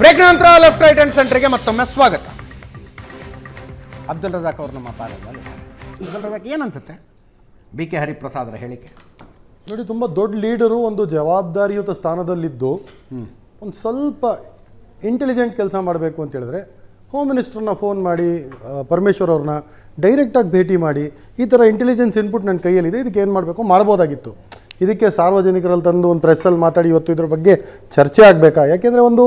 Break ನಂತರ left right hand ಸೆಂಟರ್ಗೆ ಮತ್ತೊಮ್ಮೆ ಸ್ವಾಗತ. ಅಬ್ದುಲ್ ರಜಾಕ್ ಅವರು ನಮ್ಮ ಪಾಲದಲ್ಲಿ ಅಬ್ದುಲ್ ರಜಾಕ್ ಏನು ಅನ್ಸುತ್ತೆ? ಬಿ ಕೆ ಹರಿಪ್ರಸಾದರ ಹೇಳಿಕೆ. ನೋಡಿ ತುಂಬ ದೊಡ್ಡ ಲೀಡರು ಒಂದು ಜವಾಬ್ದಾರಿಯುತ ಸ್ಥಾನದಲ್ಲಿದ್ದು ಒಂದು ಸ್ವಲ್ಪ ಇಂಟೆಲಿಜೆಂಟ್ ಕೆಲಸ ಮಾಡಬೇಕು ಅಂತ ಹೇಳಿದ್ರೆ ಹೋಮ್ ಮಿನಿಸ್ಟ್ರನ್ನ ಫೋನ್ ಮಾಡಿ ಪರಮೇಶ್ವರ್ ಅವ್ರನ್ನ ಡೈರೆಕ್ಟಾಗಿ ಭೇಟಿ ಮಾಡಿ ಈ ಥರ ಇಂಟೆಲಿಜೆನ್ಸ್ ಇನ್ಪುಟ್ ನನ್ನ ಕೈಯಲ್ಲಿದೆ ಇದಕ್ಕೆ ಏನು ಮಾಡಬೇಕು? ಮಾಡ್ಬೋದಾಗಿತ್ತು. ಇದಕ್ಕೆ ಸಾರ್ವಜನಿಕರಲ್ಲಿ ತಂದು ಒಂದು ಪ್ರೆಸ್ಸಲ್ಲಿ ಮಾತಾಡಿ ಇವತ್ತು ಇದ್ರ ಬಗ್ಗೆ ಚರ್ಚೆ ಆಗಬೇಕಾ? ಯಾಕೆಂದರೆ ಒಂದು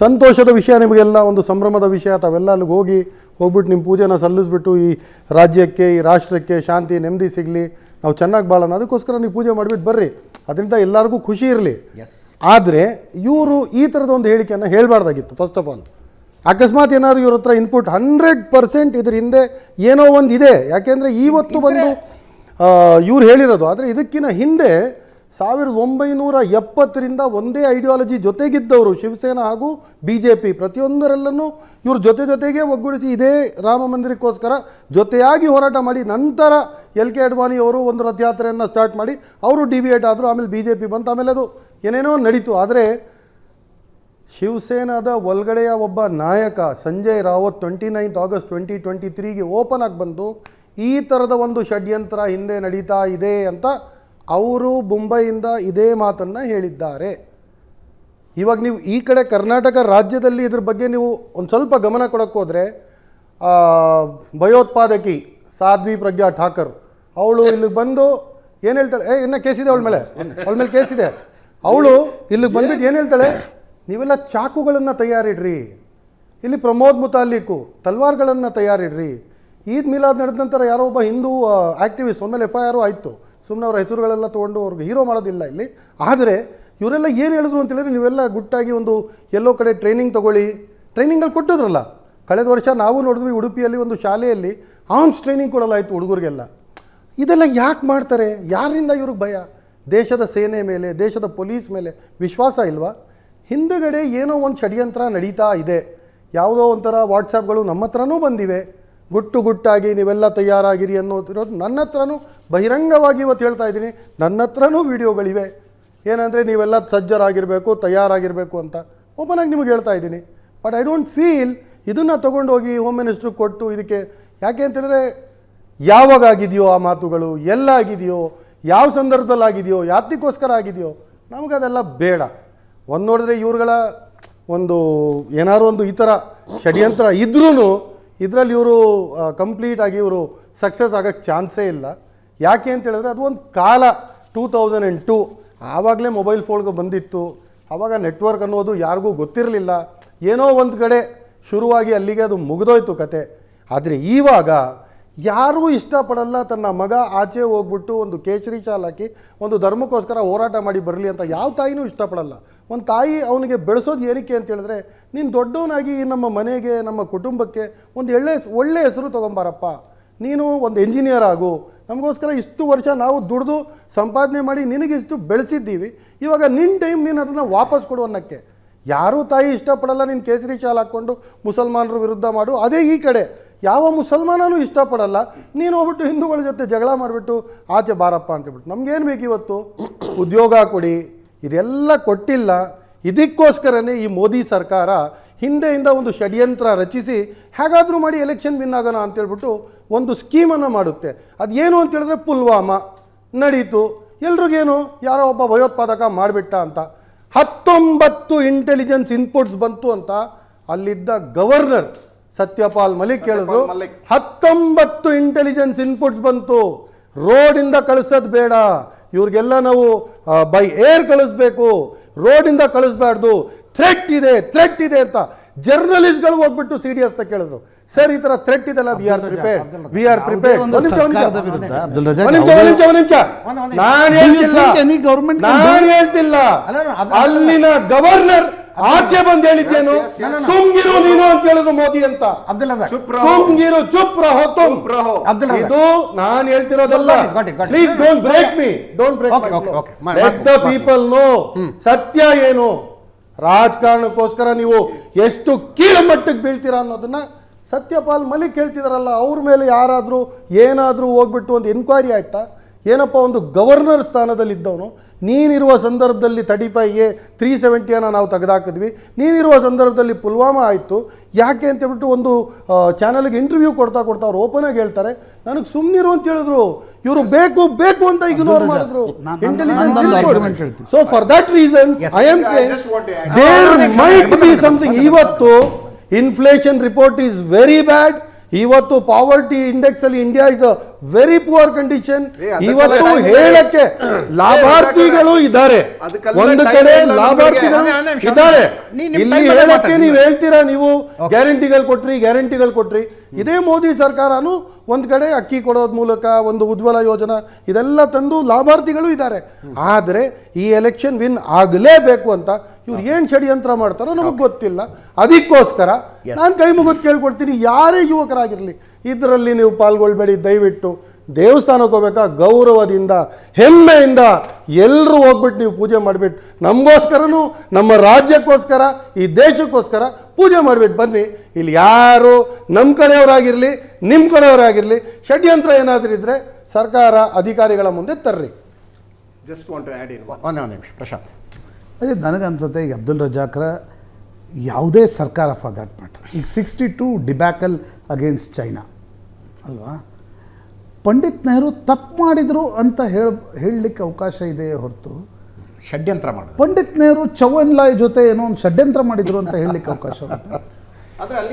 ಸಂತೋಷದ ವಿಷಯ ನಿಮಗೆಲ್ಲ ಒಂದು ಸಂಭ್ರಮದ ವಿಷಯ ತಾವೆಲ್ಲ ಅಲ್ಲಿಗೆ ಹೋಗಿ ಹೋಗ್ಬಿಟ್ಟು ನಿಮ್ಮ ಪೂಜೆನ ಸಲ್ಲಿಸ್ಬಿಟ್ಟು ಈ ರಾಜ್ಯಕ್ಕೆ ಈ ರಾಷ್ಟ್ರಕ್ಕೆ ಶಾಂತಿ ನೆಮ್ಮದಿ ಸಿಗಲಿ. ನಾವು ಚೆನ್ನಾಗಿ ಬಾಳೋಣ. ಅದಕ್ಕೋಸ್ಕರ ನೀವು ಪೂಜೆ ಮಾಡಿಬಿಟ್ಟು ಬರ್ರಿ. ಅದರಿಂದ ಎಲ್ಲರಿಗೂ ಖುಷಿ ಇರಲಿ. ಎಸ್ ಆದರೆ ಇವರು ಈ ಥರದ ಒಂದು ಹೇಳಿಕೆಯನ್ನು ಹೇಳಬಾರ್ದಾಗಿತ್ತು ಫಸ್ಟ್ ಆಫ್ ಆಲ್ ಅಕಸ್ಮಾತ್ ಏನಾದ್ರು ಇವ್ರ ಹತ್ರ ಇನ್ಪುಟ್ ಹಂಡ್ರೆಡ್ ಪರ್ಸೆಂಟ್ ಇದ್ರ ಹಿಂದೆ ಏನೋ ಒಂದು ಇದೆ. ಯಾಕೆಂದರೆ ಇವತ್ತು ಬಂದು ಇವ್ರು ಹೇಳಿರೋದು. ಆದರೆ ಇದಕ್ಕಿಂತ ಹಿಂದೆ ಸಾವಿರದ ಒಂಬೈನೂರ ಎಪ್ಪತ್ತರಿಂದ ಒಂದೇ ಐಡಿಯಾಲಜಿ ಜೊತೆಗಿದ್ದವರು ಶಿವಸೇನಾ ಹಾಗೂ ಬಿ ಜೆ ಪಿ ಪ್ರತಿಯೊಂದರಲ್ಲೂ ಇವರು ಜೊತೆ ಜೊತೆಗೆ ಒಗ್ಗೂಡಿಸಿ ಇದೇ ರಾಮ ಮಂದಿರಕ್ಕೋಸ್ಕರ ಜೊತೆಯಾಗಿ ಹೋರಾಟ ಮಾಡಿ ನಂತರ ಎಲ್ ಕೆ ಅಡ್ವಾಣಿ ಅವರು ಒಂದು ರಥಯಾತ್ರೆಯನ್ನು ಸ್ಟಾರ್ಟ್ ಮಾಡಿ ಅವರು ಡಿವಿಯೇಟ್ ಆದರು, ಆಮೇಲೆ ಬಿ ಜೆ ಪಿ ಬಂತು, ಆಮೇಲೆ ಅದು ಏನೇನೋ ನಡೀತು. ಆದರೆ ಶಿವಸೇನಾದ ಒಳಗಡೆಯ ಒಬ್ಬ ನಾಯಕ Sanjay Raut twenty ninth August twenty twenty ತ್ರೀಗೆ open ಆಗಿ ಬಂದು ಈ ಥರದ ಒಂದು ಷಡ್ಯಂತ್ರ ಹಿಂದೆ ನಡೀತಾ ಇದೆ ಅಂತ ಅವರು ಮುಂಬೈಯಿಂದ ಇದೇ ಮಾತನ್ನು ಹೇಳಿದ್ದಾರೆ. ಇವಾಗ ನೀವು ಈ ಕಡೆ ಕರ್ನಾಟಕ ರಾಜ್ಯದಲ್ಲಿ ಇದ್ರ ಬಗ್ಗೆ ನೀವು ಒಂದು ಸ್ವಲ್ಪ ಗಮನ ಕೊಡೋಕ್ಕೋದ್ರೆ ಭಯೋತ್ಪಾದಕಿ ಸಾಧ್ವಿ ಪ್ರಜ್ಞಾ ಠಾಕರ್, ಅವಳು ಇಲ್ಲಿಗೆ ಬಂದು ಏನು ಹೇಳ್ತಾಳೆ? ಏ, ಇನ್ನ ಕೇಸಿದೆ ಅವಳ ಮೇಲೆ. ಅವಳ ಮೇಲೆ ಕೇಸಿದೆ ಅವಳು ಇಲ್ಲಿಗೆ ಬಂದ್ಬಿಟ್ಟು ಏನು ಹೇಳ್ತಾಳೆ? ನೀವೆಲ್ಲ ಚಾಕುಗಳನ್ನು ತಯಾರಿಡ್ರಿ. ಇಲ್ಲಿ ಪ್ರಮೋದ್ ಮುತಾಲಿಕು ತಲ್ವಾರ್ಗಳನ್ನು ತಯಾರಿಡ್ರಿ. ಈದ್ ಮಿಲಾದ್ ನಡೆದ ನಂತರ ಯಾರೋ ಒಬ್ಬ ಹಿಂದೂ ಆ್ಯಕ್ಟಿವಿಸ್ಟ್ ಒಮ್ಮೆಲೆ ಎಫ್ ಐ ಆರು ಆಯಿತು. ಸುಮ್ಮನೆ ಅವ್ರ ಹೆಸರುಗಳೆಲ್ಲ ತೊಗೊಂಡು ಅವ್ರಿಗೆ ಹೀರೋ ಮಾಡೋದಿಲ್ಲ ಇಲ್ಲಿ. ಆದರೆ ಇವರೆಲ್ಲ ಏನು ಹೇಳಿದ್ರು ಅಂತ ಹೇಳಿದ್ರೆ ನೀವೆಲ್ಲ ಗುಟ್ಟಾಗಿ ಒಂದು ಎಲ್ಲೋ ಕಡೆ ಟ್ರೈನಿಂಗ್ ತೊಗೊಳ್ಳಿ. ಟ್ರೈನಿಂಗಲ್ಲಿ ಕೊಟ್ಟಿದ್ರಲ್ಲ. ಕಳೆದ ವರ್ಷ ನಾವು ನೋಡಿದ್ವಿ ಉಡುಪಿಯಲ್ಲಿ ಒಂದು ಶಾಲೆಯಲ್ಲಿ ಆರ್ಮ್ಸ್ ಟ್ರೈನಿಂಗ್ ಕೊಡಲಾಯಿತು ಹುಡುಗರಿಗೆಲ್ಲ. ಇದೆಲ್ಲ ಯಾಕೆ ಮಾಡ್ತಾರೆ? ಯಾರಿಂದ ಇವ್ರಿಗೆ ಭಯ? ದೇಶದ ಸೇನೆ ಮೇಲೆ, ದೇಶದ ಪೊಲೀಸ್ ಮೇಲೆ ವಿಶ್ವಾಸ ಇಲ್ವಾ? ಹಿಂದುಗಡೆ ಏನೋ ಒಂದು ಷಡ್ಯಂತ್ರ ನಡೀತಾ ಇದೆ. ಯಾವುದೋ ಒಂಥರ ವಾಟ್ಸಪ್ಗಳು ನಮ್ಮ ಹತ್ರನೂ ಬಂದಿವೆ. ಗುಟ್ಟು ಗುಟ್ಟಾಗಿ ನೀವೆಲ್ಲ ತಯಾರಾಗಿರಿ ಅನ್ನೋದಿರೋದು ನನ್ನ ಹತ್ರನೂ ಬಹಿರಂಗವಾಗಿ ಇವತ್ತು ಹೇಳ್ತಾ ಇದ್ದೀನಿ. ನನ್ನ ಹತ್ರನೂ ವಿಡಿಯೋಗಳಿವೆ. ಏನಂದರೆ ನೀವೆಲ್ಲ ಸಜ್ಜರಾಗಿರಬೇಕು, ತಯಾರಾಗಿರಬೇಕು ಅಂತ. ಓಪನಾಗಿ ನಿಮಗೆ ಹೇಳ್ತಾ ಇದ್ದೀನಿ. ಬಟ್ ಐ ಡೋಂಟ್ ಫೀಲ್ ಇದನ್ನು ತೊಗೊಂಡೋಗಿ ಹೋಮ್ ಮಿನಿಸ್ಟ್ರ್ ಕೊಟ್ಟು ಇದಕ್ಕೆ ಯಾಕೆ ಅಂತೇಳಿದ್ರೆ ಯಾವಾಗ ಆಗಿದೆಯೋ ಆ ಮಾತುಗಳು, ಎಲ್ಲಾಗಿದೆಯೋ, ಯಾವ ಸಂದರ್ಭದಲ್ಲಿ ಆಗಿದೆಯೋ ಯಾತಕ್ಕೋಸ್ಕರ ಆಗಿದೆಯೋ, ನಮಗದೆಲ್ಲ ಬೇಡ. ಒಂದು ನೋಡಿದ್ರೆ ಇವ್ರುಗಳ ಒಂದು ಏನಾದ್ರು ಒಂದು ಈ ಥರ ಷಡ್ಯಂತ್ರ ಇದ್ರೂ ಇದರಲ್ಲಿ ಇವರು ಕಂಪ್ಲೀಟ್ ಆಗಿ ಇವರು ಸಕ್ಸಸ್ ಆಗೋಕ್ಕೆ ಚಾನ್ಸೇ ಇಲ್ಲ. ಯಾಕೆ ಅಂತ ಹೇಳಿದ್ರೆ ಅದು ಒಂದು ಕಾಲ ಟೂ ತೌಸಂಡ್ ಆ್ಯಂಡ್ ಟೂ ಆವಾಗಲೇ ಮೊಬೈಲ್ ಫೋನ್ಗೆ ಬಂದಿತ್ತು. ಆವಾಗ ನೆಟ್ವರ್ಕ್ ಅನ್ನೋದು ಯಾರಿಗೂ ಗೊತ್ತಿರಲಿಲ್ಲ. ಏನೋ ಒಂದು ಕಡೆ ಶುರುವಾಗಿ ಅಲ್ಲಿಗೆ ಅದು ಮುಗಿದೋಯ್ತು ಕತೆ. ಆದರೆ ಈವಾಗ ಯಾರೂ ಇಷ್ಟಪಡಲ್ಲ ತನ್ನ ಮಗ ಆಚೆ ಹೋಗ್ಬಿಟ್ಟು ಒಂದು ಕೇಸರಿ ಚಾಲ್ ಹಾಕಿ ಒಂದು ಧರ್ಮಕ್ಕೋಸ್ಕರ ಹೋರಾಟ ಮಾಡಿ ಬರಲಿ ಅಂತ. ಯಾವ ತಾಯಿನೂ ಇಷ್ಟಪಡಲ್ಲ. ಒಂದು ತಾಯಿ ಅವನಿಗೆ ಬೆಳೆಸೋದು ಏನಕ್ಕೆ ಅಂತ ಹೇಳಿದ್ರೆ ನೀನು ದೊಡ್ಡವನಾಗಿ ನಮ್ಮ ಮನೆಗೆ, ನಮ್ಮ ಕುಟುಂಬಕ್ಕೆ ಒಂದು ಎಳ್ಳೆ ಒಳ್ಳೆ ಹೆಸರು ತೊಗೊಂಬಾರಪ್ಪ. ನೀನು ಒಂದು ಎಂಜಿನಿಯರ್ ಆಗು. ನಮಗೋಸ್ಕರ ಇಷ್ಟು ವರ್ಷ ನಾವು ದುಡಿದು ಸಂಪಾದನೆ ಮಾಡಿ ನಿನಗಿಷ್ಟು ಬೆಳೆಸಿದ್ದೀವಿ. ಇವಾಗ ನಿನ್ನ ಟೈಮ್ ನೀನು ಅದನ್ನು ವಾಪಸ್ ಕೊಡು ಅನ್ನೋಕ್ಕೆ. ಯಾರೂ ತಾಯಿ ಇಷ್ಟಪಡಲ್ಲ ನೀನು ಕೇಸರಿ ಶಾಲ್ ಹಾಕ್ಕೊಂಡು ಮುಸಲ್ಮಾನರ ವಿರುದ್ಧ ಮಾಡು. ಅದೇ ಈ ಕಡೆ. ಯಾವ ಮುಸಲ್ಮಾನನೂ ಇಷ್ಟಪಡಲ್ಲ. ನೀನು ಹೋಗ್ಬಿಟ್ಟು ಹಿಂದೂಗಳ ಜೊತೆ ಜಗಳ ಮಾಡಿಬಿಟ್ಟು ಆಚೆ ಬಾರಪ್ಪ ಅಂತೇಳ್ಬಿಟ್ಟು ನಮ್ಗೇನು ಬೇಕು ಇವತ್ತು ಉದ್ಯೋಗ ಕೊಡಿ. ಇದೆಲ್ಲ ಕೊಟ್ಟಿಲ್ಲ. ಇದಕ್ಕೋಸ್ಕರನೇ ಈ ಮೋದಿ ಸರ್ಕಾರ ಹಿಂದೆಯಿಂದ ಒಂದು ಷಡ್ಯಂತ್ರ ರಚಿಸಿ ಹೇಗಾದರೂ ಮಾಡಿ ಎಲೆಕ್ಷನ್ ವಿನ್ ಆಗೋಣ ಅಂತೇಳ್ಬಿಟ್ಟು ಒಂದು ಸ್ಕೀಮನ್ನು ಮಾಡುತ್ತೆ. ಅದೇನು ಅಂತ ಹೇಳಿದ್ರೆ ಪುಲ್ವಾಮ ನಡೀತು. ಎಲ್ರಿಗೇನು? ಯಾರೋ ಒಬ್ಬ ಭಯೋತ್ಪಾದಕ ಮಾಡಿಬಿಟ್ಟ ಅಂತ. ಹತ್ತೊಂಬತ್ತು ಇಂಟೆಲಿಜೆನ್ಸ್ ಇನ್ಪುಟ್ಸ್ ಬಂತು ಅಂತ ಅಲ್ಲಿದ್ದ ಗವರ್ನರ್ ಸತ್ಯಪಾಲ್ ಮಲಿಕ್ ಹೇಳಿದ್ರು. ಹತ್ತೊಂಬತ್ತು ಇಂಟೆಲಿಜೆನ್ಸ್ ಇನ್ಪುಟ್ಸ್ ಬಂತು. ರೋಡಿಂದ ಕಳಿಸೋದು ಬೇಡ. ಇವ್ರಿಗೆಲ್ಲ ನಾವು ಬೈ ಏರ್ ಕಳಿಸ್ಬೇಕು. ರೋಡಿಂದ ಕಳಿಸ್ಬಾರ್ದು. ಥ್ರೆಟ್ ಇದೆ ಥ್ರೆಟ್ ಇದೆ ಅಂತ ಜರ್ನಲಿಸ್ಟ್ಗಳು ಹೋಗ್ಬಿಟ್ಟು ಸಿ ಡಿ ಎಸ್ ಕೇಳಿದ್ರು. ಸರ್ ಈ ತರ ಥ್ರೆಟ್ ಇದೆಲ್ಲ we are prepare we are prepare ನಾನು ಹೇಳ್ತಿಲ್ಲ. ನಾನು ಹೇಳ್ತಿಲ್ಲ. ಅಲ್ಲಿನ ಗವರ್ನರ್ ಆಚೆ ಬಂದು ಹೇಳಿದ್ದೇನು. ಸುಮ್ಗಿರು ನೀನು ಅಂತ ಹೇಳಿದ್ರು ಮೋದಿ ಅಂತ ಅಬ್ದುಲ್ ರಜಾಕ್ ಚುಪ್ ರಹೋ. ಸುಮ್ಗಿರು ಚುಪ್ ರಹೋ ತುಮ್. ರಹೋ. ಅಬ್ದುಲ್ ರಜಾಕ್. ಇದು ನಾನು ಹೇಳ್ತಿರೋದಲ್ಲ. Please don't break me don't break. Let the people know ಸತ್ಯ ಏನು ರಾಜಕಾರಣಕ್ಕೋಸ್ಕರ ನೀವು ಎಷ್ಟು ಕೀಳು ಮಟ್ಟಕ್ಕೆ ಬೀಳ್ತೀರಾ ಅನ್ನೋದನ್ನ ಸತ್ಯಪಾಲ್ ಮಲಿಕ್ ಹೇಳ್ತಿದಾರಲ್ಲ ಅವ್ರ ಮೇಲೆ ಯಾರಾದರೂ ಏನಾದರೂ ಹೋಗ್ಬಿಟ್ಟು ಒಂದು ಎನ್ಕ್ವೈರಿ ಆಯ್ತಾ ಏನಪ್ಪ ಒಂದು ಗವರ್ನರ್ ಸ್ಥಾನದಲ್ಲಿದ್ದವನು ನೀನಿರುವ ಸಂದರ್ಭದಲ್ಲಿ ತರ್ಟಿ ಫೈವ್ ಎ ತ್ರೀ ಸೆವೆಂಟಿಯನ್ನು ನಾವು ತೆಗೆದಾಕಿದ್ವಿ. ನೀನಿರುವ ಸಂದರ್ಭದಲ್ಲಿ ಪುಲ್ವಾಮಾ ಆಯಿತು. ಯಾಕೆ ಅಂತ ಹೇಳ್ಬಿಟ್ಟು ಒಂದು ಚಾನಲ್ಗೆ ಇಂಟರ್ವ್ಯೂ ಕೊಡ್ತಾ ಕೊಡ್ತಾ ಅವ್ರು ಓಪನ್ ಆಗಿ ಹೇಳ್ತಾರೆ. ನನಗೆ ಸುಮ್ಮನಿರು ಅಂತ ಹೇಳಿದ್ರು. ಇವರು ಬೇಕು ಬೇಕು ಅಂತ ಇಗ್ನೋರ್ ಮಾಡಿದ್ರು. So for that reason I am there might be something ಇವತ್ತು inflation report is very bad ಇವತ್ತು ಪಾವರ್ಟಿ ಇಂಡೆಕ್ಸ್ ಅಲ್ಲಿ India is a very poor condition ಇವತ್ತು ಹೇಳಕ್ಕೆ ಲಾಭಾರ್ಥಿಗಳು ಇದ್ದಾರೆ. ಒಂದು ಕಡೆ ಲಾಭಾರ್ಥಿಗಳು. ಇದ್ದಾರೆ. ಇಲ್ಲಿ ಹೇಳಕ್ಕೆ ನೀವು ಹೇಳ್ತೀರಾ ನೀವು? ಗ್ಯಾರಂಟಿಗಳು ಕೊಟ್ರಿ ಗ್ಯಾರಂಟಿಗಳು ಕೊಟ್ರಿ. ಇದೇ ಮೋದಿ ಸರ್ಕಾರನು ಒಂದ್ ಕಡೆ ಅಕ್ಕಿ ಕೊಡೋದ್ ಮೂಲಕ ಒಂದು ಉಜ್ವಲ ಯೋಜನಾ ಇದೆಲ್ಲ ತಂದು ಲಾಭಾರ್ಥಿಗಳು ಇದ್ದಾರೆ. ಆದ್ರೆ ಈ ಎಲೆಕ್ಷನ್ ವಿನ್ ಆಗಲೇಬೇಕು ಅಂತ ಇವ್ರು ಏನ್ ಷಡ್ಯಂತ್ರ ಮಾಡ್ತಾರೋ ನಮಗೆ ಗೊತ್ತಿಲ್ಲ. ಅದಕ್ಕೋಸ್ಕರ ನಾನು ಕೈ ಮುಗಿದು ಕೇಳ್ಕೊಡ್ತೀನಿ. ಯಾರೇ ಯುವಕರಾಗಿರ್ಲಿ ಇದರಲ್ಲಿ ನೀವು ಪಾಲ್ಗೊಳ್ಬೇಡಿ. ದಯವಿಟ್ಟು ದೇವಸ್ಥಾನಕ್ಕೆ ಹೋಗ್ಬೇಕಾ? ಗೌರವದಿಂದ ಹೆಮ್ಮೆಯಿಂದ ಎಲ್ಲರೂ ಹೋಗ್ಬಿಟ್ಟು ನೀವು ಪೂಜೆ ಮಾಡಿಬಿಟ್ಟು ನಮಗೋಸ್ಕರನೂ ನಮ್ಮ ರಾಜ್ಯಕ್ಕೋಸ್ಕರ ಈ ದೇಶಕ್ಕೋಸ್ಕರ ಪೂಜೆ ಮಾಡಿಬಿಟ್ಟು ಬನ್ನಿ ಇಲ್ಲಿ ಯಾರು ನಮ್ಮ ಕಡೆಯವರಾಗಿರಲಿ ನಿಮ್ಮ ಕಡೆಯವರಾಗಿರಲಿ ಷಡ್ಯಂತ್ರ ಏನಾದರೂ ಇದ್ದರೆ ಸರ್ಕಾರ ಅಧಿಕಾರಿಗಳ ಮುಂದೆ ತರ್ರಿ. Just want to add in ಒಂದೇ ಒಂದು ನಿಮಿಷ ಪ್ರಶಾಂತ್. ಅದೇ ನನಗನ್ಸುತ್ತೆ ಈಗ ಅಬ್ದುಲ್ ರಜಾಕ್ರ ಯಾವುದೇ ಸರ್ಕಾರ ಫಾರ್ ದಟ್ ಮ್ಯಾಟರ್ ಈಗ sixty two debacle against China ಅಲ್ವಾ? ಪಂಡಿತ್ ನೆಹರು ತಪ್ಪು ಮಾಡಿದರು ಅಂತ ಹೇಳ ಹೇಳಲಿಕ್ಕೆ ಅವಕಾಶ ಇದೆ ಹೊರತು? ಷಡ್ಯಂತ್ರ ಮಾಡಿದ್ರು. ಪಂಡಿತ್ ನೆಹರು ಚೌವನ್ ಲಾಯ್ ಜೊತೆ ಏನೋ ಒಂದು ಷಡ್ಯಂತ್ರ ಮಾಡಿದರು ಅಂತ ಹೇಳಲಿಕ್ಕೆ ಅವಕಾಶ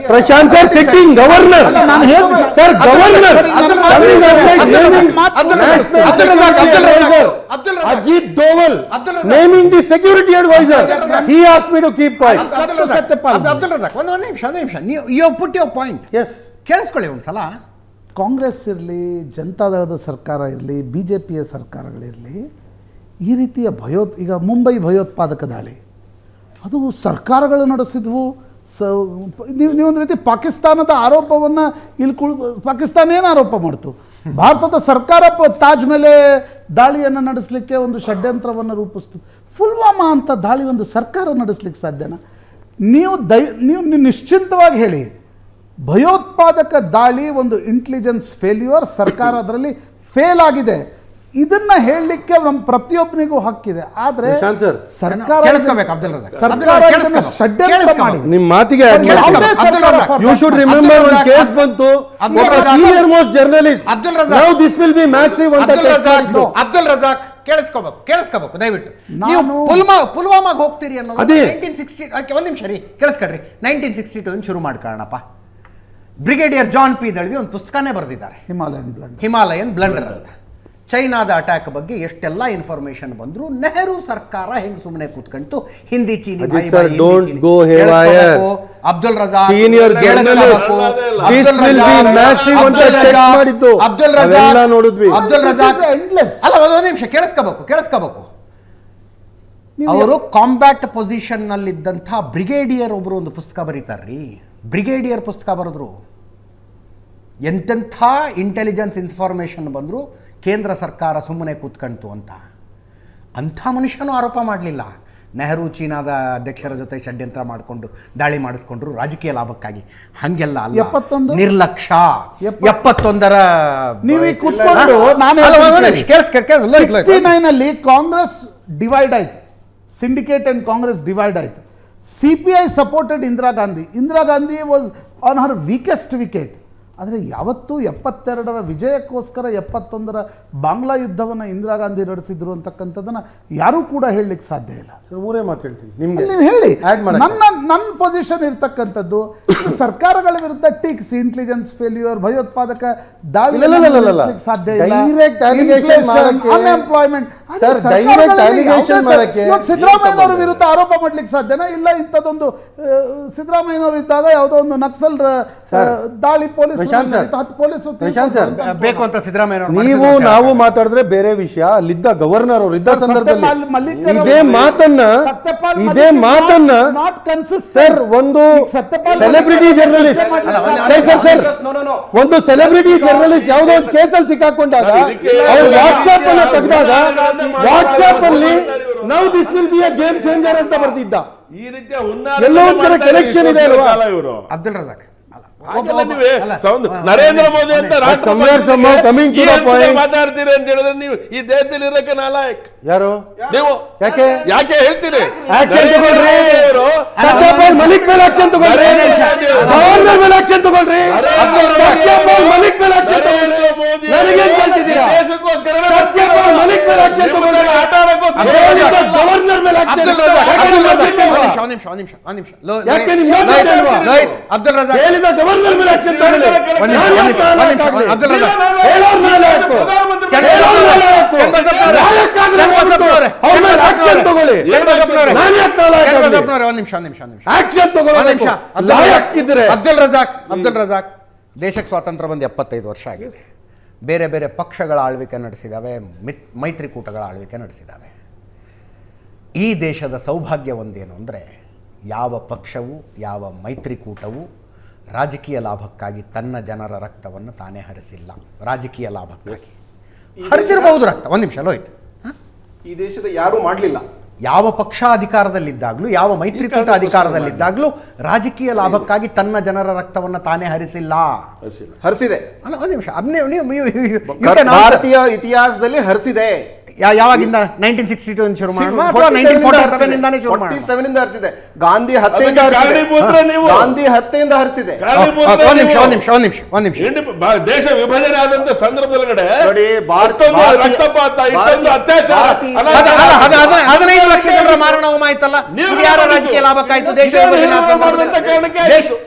Prashant sir sitting governor sir governor Ajit Doval. Naming the security adviser he as me to keep. Abdul- Abdul Razak ಒಂದು ಒಂದು ನಿಮಿಷ ಒಂದು ನಿಮಿಷ. ನೀವು you put your point yes ಕೇಳಿಸ್ಕೊಳ್ಳಿ ಒಂದ್ಸಲ. ಕಾಂಗ್ರೆಸ್ ಇರಲಿ ಜನತಾದಳದ ಸರ್ಕಾರ ಇರಲಿ ಬಿ ಜೆ ಪಿಯ ಸರ್ಕಾರಗಳಿರಲಿ ಈ ರೀತಿಯ ಭಯೋತ್ ಈಗ ಮುಂಬೈ ಭಯೋತ್ಪಾದಕ ದಾಳಿ. ಅದು ಸರ್ಕಾರಗಳು ನಡೆಸಿದ್ವು ಸ ನೀವು ನೀವೊಂದು ರೀತಿ ಪಾಕಿಸ್ತಾನದ ಆರೋಪವನ್ನು ಇಲ್ಲಿ ಕುಳ್ ಪಾಕಿಸ್ತಾನ ಏನು ಆರೋಪ ಮಾಡ್ತು? ಭಾರತದ ಸರ್ಕಾರ ತಾಜ್ ಮೇಲೆ ದಾಳಿಯನ್ನು ನಡೆಸಲಿಕ್ಕೆ ಒಂದು ಷಡ್ಯಂತ್ರವನ್ನು ರೂಪಿಸ್ತು. ಫುಲ್ವಾಮಾ ಅಂತ ದಾಳಿ ಒಂದು ಸರ್ಕಾರ ನಡೆಸ್ಲಿಕ್ಕೆ ಸಾಧ್ಯನಾ? ನೀವು ದಯ ನೀವು ನಿಶ್ಚಿಂತವಾಗಿ ಹೇಳಿ, ಭಯೋತ್ಪಾದಕ ದಾಳಿ ಒಂದು ಇಂಟೆಲಿಜೆನ್ಸ್ ಫೇಲ್ಯೂರ್ ಸರ್ಕಾರ ಅದರಲ್ಲಿ ಫೇಲ್ ಆಗಿದೆ. ಇದನ್ನ ಹೇಳಲಿಕ್ಕೆ ನಮ್ಮ ಪ್ರತಿಯೊಬ್ಬನಿಗೂ ಹಕ್ಕಿದೆ ಆದ್ರೆ ಸರ್ಕಾರ ಕೇಳಿಸ್ಕೋಬೇಕು ಅಬ್ದುಲ್ ರಜಾಕ್. ಸರ್ಕಾರ ಅಬ್ದುಲ್ ರಜಾಕ್ ಇದನ್ನ ಕೇಳಿಸ್ಕೋಬೇಕು. ಷಡ್ಯಂತ್ರ ಕೇಳಿಸ್ಕೋಬೇಕು. ಮಾಡಿದೆ. ನಿಮ್ ಮಾತಿಗೆ you should. Remember one case ಬಂತು Abdul Razak. Senior most journalist Abdul Razak. Now this will be massive ಅಂತ ಅಬ್ದುಲ್ ರಜಾಕ್ ಟೆಸ್ಟ್ ಅಬ್ದುಲ್ ರಜಾಕ್ ಕೇಳಿಸ್ಕೋಬೇಕು ಕೇಳಿಸ್ಕೋಬೇಕು ದಯವಿಟ್ಟು ನೀವು ಪುಲ್ವಾ ಪುಲ್ವಾಮಾಗೆ ಹೋಗ್ತೀರಿ ಅನ್ನೋದು. ನೈನ್ಟೀನ್ ಸಿಕ್ಸ್ಟಿ ಒಂದು ನಿಮಿಷ ರೀ ಕೇಳಿಸ್ಕೊಡ್ರಿ ನೈನ್ಟೀನ್ ಸಿಕ್ಸ್ಟಿ ಟೂ ಶುರು ಮಾಡ್ಕೊಳ್ಳೋಣಪ್ಪ ಬ್ರಿಗೇಡಿಯರ್ ಜಾನ್ ಪಿ ದಳ್ವಿ ಒಂದು ಪುಸ್ತಕನೇ ಬರೆದಿದ್ದಾರೆ ಹಿಮಾಲಯನ್ ಬ್ಲಂಡರ್ ಹಿಮಾಲಯನ್ ಬ್ಲಂಡರ್ ಅಂತ ಚೈನಾದ ಅಟ್ಯಾಕ್ ಬಗ್ಗೆ ಎಷ್ಟೆಲ್ಲ ಇನ್ಫಾರ್ಮೇಶನ್ ಬಂದ್ರು ನೆಹರು ಸರ್ಕಾರ ಹೆಂಗ್ ಸುಮ್ಮನೆ ಕೂತ್ಕಂತು? ಹಿಂದಿ ಚೀನಿ. ಅಬ್ದುಲ್ ಕೇಳಿಸ್ಕೋಬೇಕು. ಅಬ್ದುಲ್ ಅಂತ ಅಬ್ದುಲ್ ನೋಡಿದ್ವಿ. is ಅಲ್ಲ ಒಂದು ಒಂದು ನಿಮಿಷ ಕೇಳಿಸ್ಕೋಬೇಕು ಕೇಳಿಸ್ಕೋಬೇಕು. ಅವರು ಕಾಂಬ್ಯಾಟ್ ಪೊಸಿಷನ್ ನಲ್ಲಿದ್ದಂಥ ಬ್ರಿಗೇಡಿಯರ್ ಒಬ್ರು ಒಂದು ಪುಸ್ತಕ ಬರೀತಾರ್ರಿ. ಬ್ರಿಗೇಡಿಯರ್ ಪುಸ್ತಕ ಬರೆದ್ರು. ಎಂತೆಂಥ ಇಂಟೆಲಿಜೆನ್ಸ್ ಇನ್ಫಾರ್ಮೇಷನ್ ಬಂದರೂ. ಕೇಂದ್ರ ಸರ್ಕಾರ ಸುಮ್ಮನೆ ಕೂತ್ಕಂತು ಅಂತ. ಅಂಥ ಮನುಷ್ಯನೂ ಆರೋಪ ಮಾಡಲಿಲ್ಲ. ನೆಹರು ಚೀನಾದ ಅಧ್ಯಕ್ಷರ ಜೊತೆ ಷಡ್ಯಂತ್ರ ಮಾಡಿಕೊಂಡು ದಾಳಿ ಮಾಡಿಸ್ಕೊಂಡ್ರು ರಾಜಕೀಯ ಲಾಭಕ್ಕಾಗಿ. ಹಂಗೆಲ್ಲ ಅಲ್ಲ. ಎಪ್ಪತ್ತೊಂದು? ನಿರ್ಲಕ್ಷ್ಯ ಎಪ್ಪತ್- ಎಪ್ಪತ್ತೊಂದರ ಅಲ್ಲಿ ಕಾಂಗ್ರೆಸ್ ಡಿವೈಡ್ ಆಯ್ತು. ಸಿಂಡಿಕೇಟ್ ಅಂಡ್ ಕಾಂಗ್ರೆಸ್ ಡಿವೈಡ್ ಆಯ್ತು. C P I supported Indira Gandhi. Indira Gandhi was on her weakest wicket ಆದರೆ ಯಾವತ್ತೂ ಎಪ್ಪತ್ತೆರಡರ ವಿಜಯಕ್ಕೋಸ್ಕರ ಎಪ್ಪತ್ತೊಂದರ ಬಾಂಗ್ಲಾ ಯುದ್ಧವನ್ನು ಇಂದಿರಾ ಗಾಂಧಿ ನಡೆಸಿದ್ರು ಅಂತಕ್ಕಂಥದ್ದನ್ನು ಯಾರೂ ಕೂಡ ಹೇಳಲಿಕ್ಕೆ ಸಾಧ್ಯ ಇಲ್ಲ. ಮೂರೇ ಮಾತು ಹೇಳ್ತೀನಿ. ನಿಮ್ಗೆ ನೀವು ಹೇಳಿ. ನನ್ನ ನನ್ನ ಪೊಸಿಷನ್ ಇರ್ತಕ್ಕಂಥದ್ದು ಸರ್ಕಾರಗಳ ವಿರುದ್ಧ ಟೀಕ್ಸ್ ಇಂಟೆಲಿಜೆನ್ಸ್ ಫೇಲ್ಯೂರ್ ಭಯೋತ್ಪಾದಕ ದಾಳಿ. ಸಾಧ್ಯ ಅನ್ಎಂಪ್ಲಾಯ್ಮೆಂಟ್ ಸಿದ್ದರಾಮಯ್ಯನವರ ವಿರುದ್ಧ ಆರೋಪ ಮಾಡ್ಲಿಕ್ಕೆ ಸಾಧ್ಯನಾ? ಇಲ್ಲ ಇಂಥದ್ದೊಂದು ಸಿದ್ದರಾಮಯ್ಯನವರು ಇದ್ದಾಗ ಯಾವುದೋ ಒಂದು ನಕ್ಸಲ್ ದಾಳಿ ಪೊಲೀಸ್ ಪ್ರಶಾಂತ್ ಸರ್. ಹತ್ತು ಪೊಲೀಸ್ ಪ್ರಶಾಂತ್ ಸರ್. ಬೇಕು ಅಂತ ಸಿದ್ದರಾಮಯ್ಯ ನೀವು ನಾವು ಮಾತಾಡಿದ್ರೆ ಬೇರೆ ವಿಷಯ. ಅಲ್ಲಿದ್ದ ಗವರ್ನರ್ ಅವರು ಇದ್ದ ಸಂದರ್ಭದಲ್ಲಿ ಇದೇ ಮಾತನ್ನ ಇದೇ ಮಾತನ್ನ ಸರ್ ಒಂದು ಸೆಲೆಬ್ರಿಟಿ ಜರ್ನಲಿಸ್ಟ್ ಸರ್. ಒಂದು ಸೆಲೆಬ್ರಿಟಿ ಜರ್ನಲಿಸ್ಟ್ ಯಾವುದೋ ಒಂದು ಕೇಸಲ್ಲಿ ಸಿಕ್ಕಾಕೊಂಡಾಗ ಅವ್ರು ವಾಟ್ಸ್ಆಪ್ ಅನ್ನ ತೆಗೆದಾಗ ವಾಟ್ಸ್ಆಪ್ ಅಲ್ಲಿ ನಾವು now this will be a game changer ಅಂತ ಬರ್ತಿದ್ದ ಈ ರೀತಿಯ ಹುನ್ನಾರ ಎಲ್ಲೋ ಒಂದ್ ಕಡೆ ಇದೆ ಅಲ್ವಾ? ಇವರು. ಅಬ್ದುಲ್ ರಜಾಕ್. ನರೇಂದ್ರ ಮೋದಿ ಅಂತ ಮಾತಾಡ್ತೀರಿ ಅಂತ ಹೇಳಿದ್ರೆ ನೀವು ಈ ದೇಹದಲ್ಲಿ ಇರಕ್ಕೆ ನಾಲಾಯಕ್ ಯಾರು? ನೀವು ಯಾಕೆ? ಯಾಕೆ ಹೇಳ್ತೀರಿ? ಮಲಿಕ್ ಮೇಲೆ ಆಕ್ಷನ್ ತಗೊಳ್ರಿ ಮೋದಿ ಗವರ್ನರ್ ಮೇಲೆ ಆಕ್ಷನ್ ತಗೊಳ್ರಿ ಮಲಿಕ್ ಮೇಲೆ ಆಕ್ಷನ್ ತಗೊಳ್ರಿ ನನಗೇನ್? ದೇಶಕ್ಕೋಸ್ಕರ ಸತ್ಯಪಾಲ್ ಮಲಿಕ್ ಮೇಲೆ ಆಕ್ಷನ್ ನಿಮ್ಮ ತಗೊಳ್ರಿ ತರ ಆಟ ಆಡೋಕ್ಕೋಸ್ಕರ ಹೇಳಿದ ಗವರ್ನರ್ ಮೇಲೆ ಆಕ್ಷನ್ ಅಬ್ದುಲ್ ರಜಾಕ್, ಯಾಕೆ ಅಬ್ದುಲ್ ನಿಮ್ಗೆ ರಜಾಕ್, ಗೊತ್ತಿಲ್ವಾ? ಒಂದ್ ನಿಮಿಷ ಒಂದ್ ನಿಮಿಷ ಒಂದ್ ನಿಮಿಷ ಒಂದ್ ನಿಮಿಷ ಯಾಕೆ ನಿಮ್ಗೆ? ಅಬ್ದುಲ್ ರಜಾ ಹೇಳಿದ ಗವರ್ನರ್ ಮೇಲೆ ಆಕ್ಷನ್ ತಗೊಳ್ಳಿ ಒಂದ್ ನಿಮಿಷ, ಒಂದ್ ನಿಮಿಷ, ಒಂದ್ ನಿಮಿಷ, ಒಂದ್ ಅಬ್ದುಲ್ ರಜಾಕ್. ಹೇಳೋರ್ ಮೇಲೆ ಹಾಕು. ಚಂದ್ರ ಹೇಳೋರ್ ಮೇಲೆ ಹಾಕು. ಚನ್ನಬಸಪ್ಪನವರೇ, ನಾಯಕ ಅವ್ರ ಮೇಲೆ ಆಕ್ಷನ್ ತಗೊಳ್ಳಿ ಚನ್ನಬಸಪ್ಪನವರೇ, ನಾನು ಯಾಕೆ ನಾಲಾಯಕ್ ಆಗ್ಲಿ? ಚನ್ನಬಸಪ್ಪನವರೇ, ಒಂದ್ ನಿಮಿಷ ಒಂದ್ ನಿಮಿಷ ಒಂದ್ ನಿಮಿಷ ಆಕ್ಷನ್ ಒಂದ್ ನಿಮಿಷ ತಗೊಳ್ಳಿ ಅಬ್ದುಲ್ ಲಾಯಕ್ ರಜಾಕ್ ಇದ್ರೆ ಅಬ್ದುಲ್ ರಜಾಕ್ ಅಬ್ದುಲ್ ರಜಾಕ್ ದೇಶಕ್ಕೆ ಸ್ವಾತಂತ್ರ್ಯ ಬಂದು ಎಪ್ಪತ್ತೈದು ವರ್ಷ ಆಗಿದೆ ಬೇರೆ ಬೇರೆ ಪಕ್ಷಗಳ ಆಳ್ವಿಕೆ ನಡೆಸಿದಾವೆ ಮಿತ್ ಮೈತ್ರಿಕೂಟಗಳ ಆಳ್ವಿಕೆ ನಡೆಸಿದಾವೆ ಈ ದೇಶದ ಸೌಭಾಗ್ಯ ಒಂದೇನು ಅಂದರೆ ಯಾವ ಪಕ್ಷವು ಯಾವ ಮೈತ್ರಿಕೂಟವು ರಾಜಕೀಯ ಲಾಭಕ್ಕಾಗಿ ತನ್ನ ಜನರ ರಕ್ತವನ್ನು ತಾನೇ ಹರಿಸಿಲ್ಲ. ರಾಜಕೀಯ ಲಾಭಕ್ಕಾಗಿ. ಹರಿಸಿರಬಹುದು ರಕ್ತ. ಒಂದು ನಿಮಿಷ ಲೋಯ್ತು ಈ ದೇಶದ ಯಾರೂ ಮಾಡಲಿಲ್ಲ. ಯಾವ ಪಕ್ಷ ಅಧಿಕಾರದಲ್ಲಿದ್ದಾಗಲೂ ಯಾವ ಮೈತ್ರಿಕೂಟ ಅಧಿಕಾರದಲ್ಲಿದ್ದಾಗಲೂ ರಾಜಕೀಯ ಲಾಭಕ್ಕಾಗಿ ತನ್ನ ಜನರ ರಕ್ತವನ್ನು ತಾನೇ ಹರಿಸಿಲ್ಲ. ಹರಿಸಿದೆ. ಅಲ್ಲ ಒಂದು ನಿಮಿಷ. ಭಾರತೀಯ ಇತಿಹಾಸದಲ್ಲಿ ಹರಿಸಿದೆ. ಯಾವಾಗಿಂದ? ನೈನ್ಟೀನ್ ಸಿಕ್ಸ್ಟಿ ಟೂ ಶುರು ಮಾಡುವ ಅಥವಾ ನೈನ್ಟೀನ್ ಫೋರ್ಟಿ ಸೆವೆನ್ ಇಂದಾನೇ ಶುರು ಮಾಡುವ 47 ಇಂದ ಹರಿಸಿದೆ. ಗಾಂಧಿ ಹತ್ಯೆಯಿಂದ ಹರಿಸಿದೆ. ನೀವು. ಗಾಂಧಿ ಹತ್ಯೆಯಿಂದ ಹರಿಸಿದೆ. ಒಂದು ನಿಮಿಷ. ಒಂದು ನಿಮಿಷ ಒಂದು ನಿಮಿಷ ಒಂದು ನಿಮಿಷ. ದೇಶ ವಿಭಜನೆ ಆದಂತ ಸಂದರ್ಭದೊಳಗಡೆ ನೋಡಿ, ಭಾರತ- ಹದಿನೈದು ಲಕ್ಷ ಜನರ ಮಾರಣ ಹೋಮ ಆಯ್ತಲ್ಲ? ನೀವು ಯಾರ? ರಾಜಕೀಯ ಲಾಭಕ್ಕಾಯ್ತು? ದೇಶ ವಿಭಜನೆ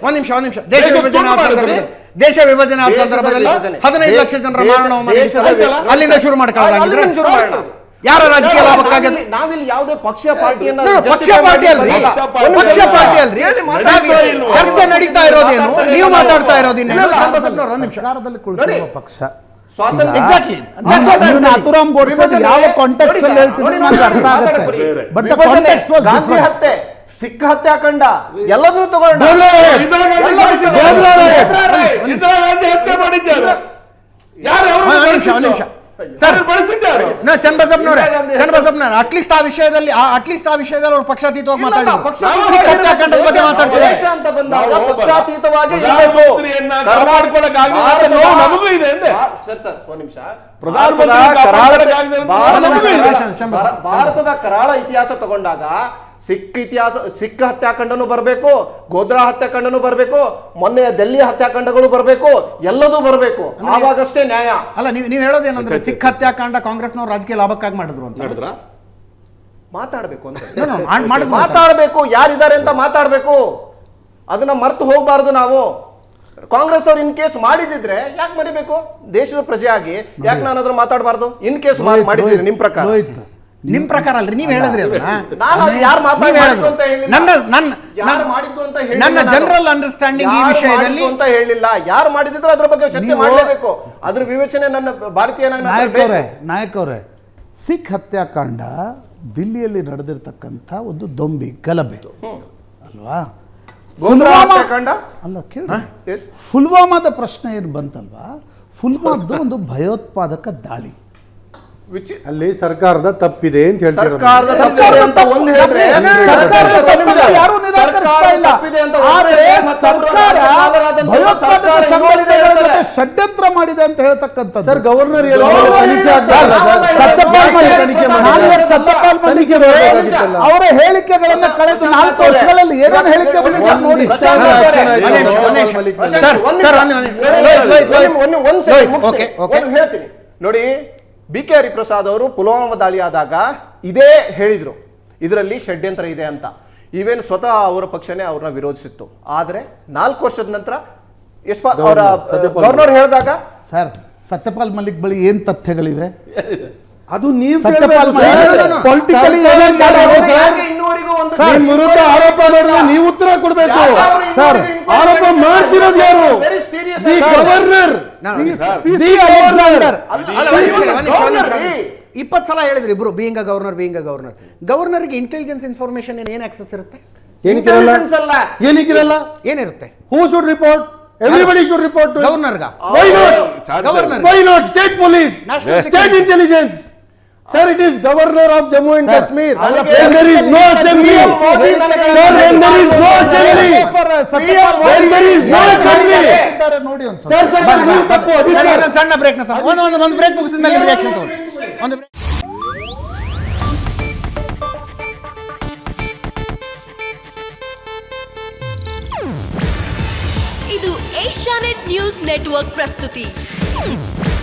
ಒಂದ್ ನಿಮಿಷ ಒಂದ್ ನಿಮಿಷ. ದೇಶ ದೇಶ ವಿಭಜನೆ ದೇಶ ವಿಭಜನೆ ಆದ ಸಂದರ್ಭದಲ್ಲಿ. ಹದಿನೈದು ಲಕ್ಷ ಜನರ ಮಾರಣ. ಅಲ್ಲಿಂದ ಶುರು ಮಾಡ್ಕೊಳ್ಳೋದಾಗಿದ್ರೆ ಯಾರ ರಾಜಕೀಯ ಲಾಭಕ್ಕಾಗಿ ನಾವಿಲ್ಲಿ- ನಾವಿಲ್ಲಿ ಯಾವುದೇ ಪಕ್ಷ ಪಾರ್ಟಿಯನ್ನ ಪಕ್ಷ ಪಾರ್ಟಿ ಅಲ್ರಿ. ಪಕ್ಷ ಪಾರ್ಟಿ ಅಲ್ರಿ? ಚರ್ಚೆ ನಡೀತಾ ಇರೋದೇನು? ನೀವು ಮಾತಾಡ್ತಾ ಇರೋದು. ಒಂದು ನಿಮಿಷ. ಕುಳಿತಿರುವ ಪಕ್ಷ. ಗಾಂಧಿ ಹತ್ಯೆ ಸಿಖ್ ಹತ್ಯಾಕಾಂಡ ಎಲ್ಲದನ್ನೂ ತಗೊಂಡ ಇಂದಿರಾ ಗಾಂಧಿ ಸಾಯಿಸಿದ್ರು. ಇಂದಿರಾ ಗಾಂಧಿ ಹತ್ಯೆ ಮಾಡಿದ್ದಾರೆ ಯಾರು ಅವರು ಒಂದು ನಿಮಿಷ ಒಂದು ನಿಮಿಷ ಸರ್ ಸರ್ ಬಳಸಿದ್ದಾರೆ ನಾ ಚನ್ನಬಸಪ್ಪನವ್ರೆ ಚನ್ನಬಸಪ್ಪನವ್ರ ಅಟ್ಲೀಸ್ಟ್ ಆ ವಿಷಯದಲ್ಲಿ ಅಟ್ಲೀಸ್ಟ್ ಆ ವಿಷಯದಲ್ಲಿ ಅವ್ರು ಪಕ್ಷಾತೀತವಾಗಿ ಮಾತಾಡಿದ್ರು. ಬಗ್ಗೆ ಮಾತಾಡ್ತಿದ್ದಾರೆ. ಅಂತ ಬಂದಾಗ ಪಕ್ಷಾತೀತವಾಗಿ ನಮಗೂ ಇದೆ ಅಂದೆ. ಸರ್ ಸರ್ ಒಂದ್ ನಿಮಿಷ. ಪ್ರಧಾನಮಂತ್ರಿ ಭಾರತದ ಕರಾಳ- ಕಾಪಾಡ್ಕೊಳಕ್ಕಾಗ್ದೆ ಅಂತ ಭಾರತದ ನಮಗೂ ಇದೆ. ಭಾರತದ ಕರಾಳ ಇತಿಹಾಸ ತಗೊಂಡಾಗ ಸಿಖ್ ಇತಿಹಾಸ ಸಿಖ್ ಹತ್ಯಾಕಾಂಡನೂ ಬರಬೇಕು ಗೋಧ್ರಾ ಹತ್ಯಾಕಾಂಡನೂ ಬರಬೇಕು ಮೊನ್ನೆ ದೆಲ್ಲಿ ಹತ್ಯಾಕಾಂಡಗಳು ಬರಬೇಕು ಎಲ್ಲದೂ ಬರಬೇಕು. ಆವಾಗಷ್ಟೇ ನ್ಯಾಯ. ಅಲ್ಲ ನೀವು ನೀವು ಹೇಳೋದೇನಂದ್ರೆ ಸಿಖ್ ಹತ್ಯಾಕಾಂಡ ಕಾಂಗ್ರೆಸ್ನವ್ರು ರಾಜಕೀಯ ಲಾಭಕ್ಕಾಗಿ ಮಾಡಿದ್ರು ಅಂತ. ಹೇಳಿದ್ರ ಮಾತಾಡಬೇಕು ಅಂತ. ಮಾತಾಡ್ಬೇಕು ಯಾರಿದ್ದಾರೆ ಅಂತ ಮಾತಾಡಬೇಕು. ಅದನ್ನ ಮರ್ತು ಹೋಗಬಾರ್ದು ನಾವು. ಕಾಂಗ್ರೆಸ್ ಅವ್ರು ಇನ್ ಕೇಸ್ ಮಾಡಿದಿದ್ರೆ ಯಾಕೆ ಮರಿಬೇಕು? ದೇಶದ ಪ್ರಜೆ ಆಗಿ ಯಾಕೆ ನಾನು ಅದ್ರ ಮಾತಾಡಬಾರ್ದು? ಇನ್ ಕೇಸ್ ಮಾಡಿದ್ರೆ ನಿಮ್ ಪ್ರಕಾರ. ನಿಮ್ ಪ್ರಕಾರ ಅಲ್ರಿ? ನೀವ್ ಹೇಳಿದ್ರಿ ಅದನ್ನ? ನಾನು ಯಾರು ನೀವ್ ಅಂತ ಹೇಳಿಲ್ಲ. ನನ್ನ ನನ್ನ ಯಾರು ನನ್ನ-. ಜನರಲ್ ಅಂಡರ್ಸ್ಟ್ಯಾಂಡಿಂಗ್ ಈ ವಿಷಯದಲ್ಲಿ ಅಂತ ಹೇಳಿಲ್ಲ. ಯಾರು ಮಾಡಿದ್ರೆ ಅದ್ರ ಬಗ್ಗೆ ಚರ್ಚೆ ಮಾಡಲೇಬೇಕು. ಅದ್ರ ವಿವೇಚನೆ ನನ್ನ ಭಾರತೀಯ ನಾಯಕವ್ರೆ ಅವರೇ ನಾಯಕ್ ಅವರೇ ಸಿಖ್ ಹತ್ಯಾಕಾಂಡ ದಿಲ್ಲಿಯಲ್ಲಿ ನಡೆದಿರ್ತಕ್ಕಂಥ ಒಂದು ದೊಂಬಿ ಗಲಭೆ. ಅಲ್ವಾ? ಅಲ್ಲ ಕೇಳಿ. Yes. ಪುಲ್ವಾಮಾದ ಪ್ರಶ್ನೆ ಏನು ಬಂತಲ್ವಾ? ಪುಲ್ವಾಮದ್ದು ಒಂದು ಭಯೋತ್ಪಾದಕ ದಾಳಿ. ಅಲ್ಲಿ ಸರ್ಕಾರದ ತಪ್ಪಿದೆ ಅಂತ ಹೇಳ್ತಾರೆ. ಷಡ್ಯಂತ್ರ ಮಾಡಿದೆ ಅಂತ ಹೇಳ್ತಕ್ಕಂಥದ್ದು. Sir governor. ಅವರ ಹೇಳಿಕೆಗಳನ್ನ ಕಳೆದ ನಾಲ್ಕು ವರ್ಷಗಳಲ್ಲಿ ಏನೇನು ಹೇಳಿಕೆ ನೋಡಿ. ಹೇಳ್ತೀನಿ. ನೋಡಿ ಬಿ ಕೆ ಹರಿಪ್ರಸಾದ್ ಅವರು ಪುಲ್ವಾಮಾ ದಾಳಿ ಆದಾಗ ಇದೇ ಹೇಳಿದರು. ಇದರಲ್ಲಿ ಷಡ್ಯಂತ್ರ ಇದೆ ಅಂತ. ಈವೇನ್ ಸ್ವತಃ ಅವರ ಪಕ್ಷನೇ ಅವ್ರನ್ನ ವಿರೋಧಿಸಿತ್ತು. ಆದರೆ ನಾಲ್ಕು ವರ್ಷದ ನಂತರ ಯಶ್ಪಾಲ್ ಅವರ ಗವರ್ನರ್, ಹೇಳಿದಾಗ ಸರ್ ಸತ್ಯಪಾಲ್ ಮಲ್ಲಿಕ್ ಬಳಿ ಏನು ತಥ್ಯಗಳಿವೆ? ಅದು ನೀವು ಸತ್ಯಪಾಲ್. Politically sir? ವಿರುದ್ಧ ಆರೋಪ ಮಾಡಿದ್ರೆ ನೀವು ಉತ್ತರ ಕೊಡಬೇಕು. ಸರ್, ಆರೋಪ ಮಾಡ್ತಿರೋದು ಯಾರು? ಗವರ್ನರ್. ಇಪ್ಪತ್ತು ಸಲ ಹೇಳಿದ್ರಿ ಇಬ್ರು ಬೀಯಿಂಗ್ ಗವರ್ನರ್ ಬೀಯಿಂಗ್ ಗವರ್ನರ್ ಗವರ್ನರ್ಗೆ ಇಂಟೆಲಿಜೆನ್ಸ್ ಇನ್ಫಾರ್ಮೇಶನ್ ಏನು ಆಕ್ಸೆಸ್ ಇರುತ್ತೆ? ಇಂಟೆಲಿಜೆನ್ಸ್ Intelligence ಅಲ್ಲ. ಏನಕ್ಕಿರಲ್ಲ ಏನಿರುತ್ತೆ? Who should report everybody should report ಗವರ್ನರ್ಗ why not governor why not state police state intelligence sir it is governor of Jammu and Kashmir ನನಗೆ- when there is no assembly. Modi ನನಗೆ- sir when there is no assembly. For ನೋಡಿ ಒಂದ್ಸಲ ಒಂದು ಸಣ್ಣ break ಒಂದು ಒಂದು ಒಂದು break ಮುಗಿಸಿದ ಮೇಲೆ ರಿಯಾಕ್ಷನ್ ತಗೊಳ್ಳಿ ಒಂದು ಬ್ರೇಕ್ ಇದು ಏಷ್ಯಾನೆಟ್ ನ್ಯೂಸ್ ನೆಟ್ವರ್ಕ್ ಪ್ರಸ್ತುತಿ.